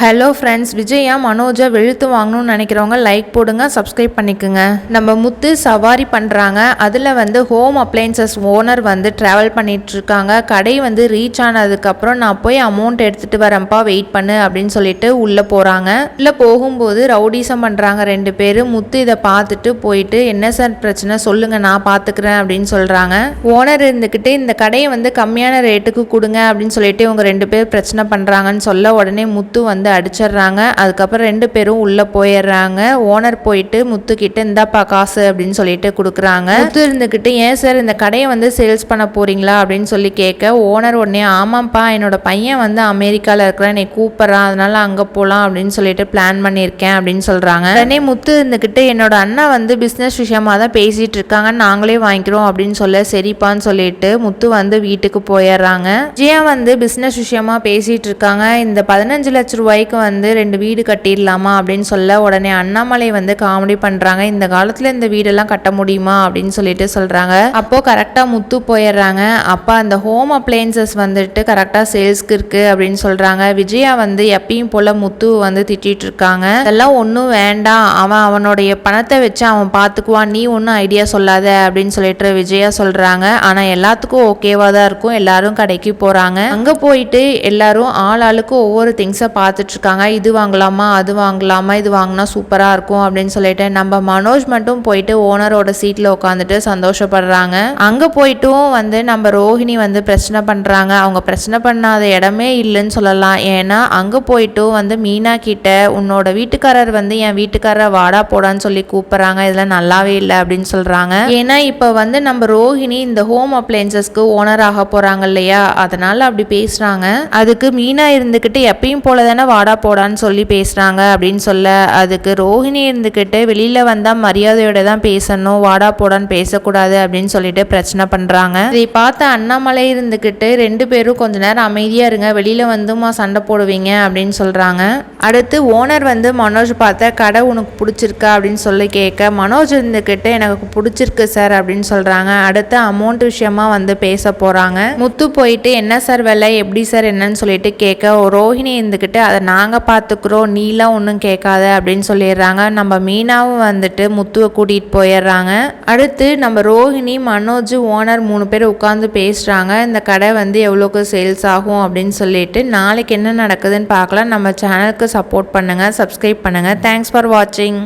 Hello friends Vijaya Manoja வெளுத்து வாங்கணும்னு நினைக்கிறவங்க லைக் போடுங்க சப்ஸ்கிரைப் பண்ணிக்கோங்க. நம்ம முத்து சவாரி பண்ணுறாங்க அதில் வந்து ஹோம் அப்ளைன்சஸ் ஓனர் வந்து ட்ராவல் பண்ணிகிட்ருக்காங்க இருக்காங்க. கடை வந்து ரீச் ஆனதுக்கப்புறம் நான் போய் அமௌண்ட் எடுத்துகிட்டு வரேன்ப்பா வெயிட் பண்ணு அப்படின்னு சொல்லிட்டு உள்ளே போகிறாங்க உள்ளே போகும்போது ரவுடிசம் பண்ணுறாங்க ரெண்டு பேர். முத்து இதை பார்த்துட்டு போயிட்டு என்ன சார் பிரச்சனை? சொல்லுங்கள் நான் பார்த்துக்கிறேன் அப்படின்னு சொல்கிறாங்க ஓனர் இருந்துக்கிட்டு இந்த கடையை வந்து கம்மியான ரேட்டுக்கு கொடுங்க அப்படின்னு சொல்லிட்டு இவங்க ரெண்டு பேர் பிரச்சனை பண்ணுறாங்கன்னு சொல்ல உடனே முத்து வந்து அடிச்சிடுறாங்க. அதுக்கப்புறம் ரெண்டு பேரும் உள்ளே போயிடுறாங்க. ஓனர் போயிட்டு முத்துக்கிட்ட இந்தாப்பா காசு அப்படின்னு சொல்லிட்டு கொடுக்குறாங்க. முத்து இருந்துக்கிட்டு ஏன் சார் இந்த கடையை வந்து சேல்ஸ் பண்ண போறீங்களா? அப்படின்னு சொல்லி கேட்க ஓனர் உடனே ஆமாம்ப்பா என்னோட பையன் வந்து அமெரிக்காவில் இருக்கிற என்னை கூப்பிட்றான் அதனால அங்கே போகலாம் அப்படின்னு சொல்லிட்டு பிளான் பண்ணியிருக்கேன் அப்படின்னு சொல்கிறாங்க உடனே முத்து இருந்துக்கிட்டு என்னோட அண்ணா வந்து பிஸ்னஸ் விஷயமாக தான் பேசிகிட்டு இருக்காங்க நாங்களே வாங்கிக்கிறோம் அப்படின்னு சொல்ல சரிப்பான்னு சொல்லிட்டு முத்து வந்து வீட்டுக்கு போயிடுறாங்க. ஜியா வந்து பிஸ்னஸ் விஷயமா பேசிகிட்டு இருக்காங்க. இந்த பதினஞ்சு லட்ச ரூபாய் ரூபாய்க்கு வந்து ரெண்டு வீடு கட்டிடலாமா அப்படின்னு சொல்ல உடனே அண்ணாமலை வந்து காமெடி பண்ணுறாங்க இந்த காலத்தில் இந்த வீடெல்லாம் கட்ட முடியுமா அப்படின்னு சொல்லிட்டு சொல்கிறாங்க அப்போது கரெக்டாக முத்து போயிடுறாங்க. அப்போ அந்த ஹோம் அப்ளையன்சஸ் வந்துட்டு கரெக்டாக சேல்ஸ்க்கு இருக்குது அப்படின்னு சொல்கிறாங்க விஜயா வந்து எப்பயும் போல் முத்து வந்து திட்டிட்டு இருக்காங்க. அதெல்லாம் ஒன்றும் வேண்டாம். அவன் அவனுடைய பணத்தை வச்சு அவன் பார்த்துக்குவான் நீ ஒன்றும் ஐடியா சொல்லாத அப்படின்னு சொல்லிட்டு விஜயா சொல்கிறாங்க ஆனால் எல்லாத்துக்கும் ஓகேவா தான் இருக்கும். எல்லாரும் கடைக்கு போகிறாங்க அங்கே போயிட்டு எல்லாரும் ஆள் ஆளுக்கு ஒவ்வொரு திங்ஸை பார்த்துட்டு இருக்காங்க இது வாங்கலாமா அது வாங்கலாமா இது வாங்கினா சூப்பராக இருக்கும் அப்படின்னு சொல்லிட்டு நம்ம மனோஜ் மட்டும் போயிட்டு ஓனரோட சீட்டில் உட்காந்துட்டு சந்தோஷப்படுறாங்க. அங்கே போயிட்டும் வந்து நம்ம ரோஹிணி வந்து பிரச்சனை பண்ணுறாங்க அவங்க பிரச்சனை பண்ணாத இடமே இல்லைன்னு சொல்லலாம். ஏன்னா அங்கே போயிட்டும் வந்து மீனா கிட்ட உன்னோட வீட்டுக்காரர் வந்து என் வீட்டுக்காரரை வாடா போடான்னு சொல்லி கூப்பிட்றாங்க. இதெல்லாம் நல்லாவே இல்லை அப்படின்னு சொல்கிறாங்க ஏன்னா இப்போ வந்து நம்ம ரோஹிணி இந்த ஹோம் அப்ளையன்சஸ்க்கு ஓனர் ஆக போகிறாங்க இல்லையா? அதனால அப்படி பேசுகிறாங்க அதுக்கு மீனா இருந்துக்கிட்டு எப்பயும் போல தானே வாடா போடான்னு சொல்லி பேசுகிறாங்க அப்படின்னு சொல்ல அதுக்கு ரோஹிணி இருந்துக்கிட்டு வெளியில் வந்தால் மரியாதையோட தான் பேசணும் வாடா போடான்னு பேசக்கூடாது அப்படின்னு சொல்லிட்டு பிரச்சனை பண்ணுறாங்க இதை பார்த்த அண்ணாமலை இருந்துக்கிட்டு ரெண்டு பேரும் கொஞ்ச நேரம் அமைதியாக இருங்க வெளியில் வந்துமா சண்டை போடுவீங்க அப்படின்னு சொல்கிறாங்க அடுத்து ஓனர் வந்து மனோஜ் பார்த்த கடை உனக்கு பிடிச்சிருக்கா? அப்படின்னு சொல்லி கேட்க மனோஜ் இருந்துக்கிட்டு எனக்கு பிடிச்சிருக்கு சார் அப்படின்னு சொல்கிறாங்க அடுத்து அமௌண்ட் விஷயமா வந்து பேச போகிறாங்க முத்து போயிட்டு என்ன சார் விலை? எப்படி சார்? என்னன்னு சொல்லிட்டு கேட்க ரோஹிணி இருந்துக்கிட்டு அதை நாங்கள் பார்த்துக்குறோம். நீலாம் ஒன்றும் கேட்காத அப்படின்னு சொல்லிடுறாங்க. நம்ம மீனாவும் வந்துட்டு முத்துவை கூட்டிகிட்டு போயிடுறாங்க. அடுத்து நம்ம ரோஹிணி மனோஜ் ஓனர் மூணு பேர் உட்காந்து பேசுகிறாங்க இந்த கடை வந்து எவ்வளோக்கு சேல்ஸ் ஆகும்? அப்படின்னு சொல்லிட்டு நாளைக்கு என்ன நடக்குதுன்னு பார்க்கலாம். நம்ம சேனலுக்கு சப்போர்ட் பண்ணுங்கள் சப்ஸ்கிரைப் பண்ணுங்கள் தேங்க்ஸ் ஃபார் வாட்சிங்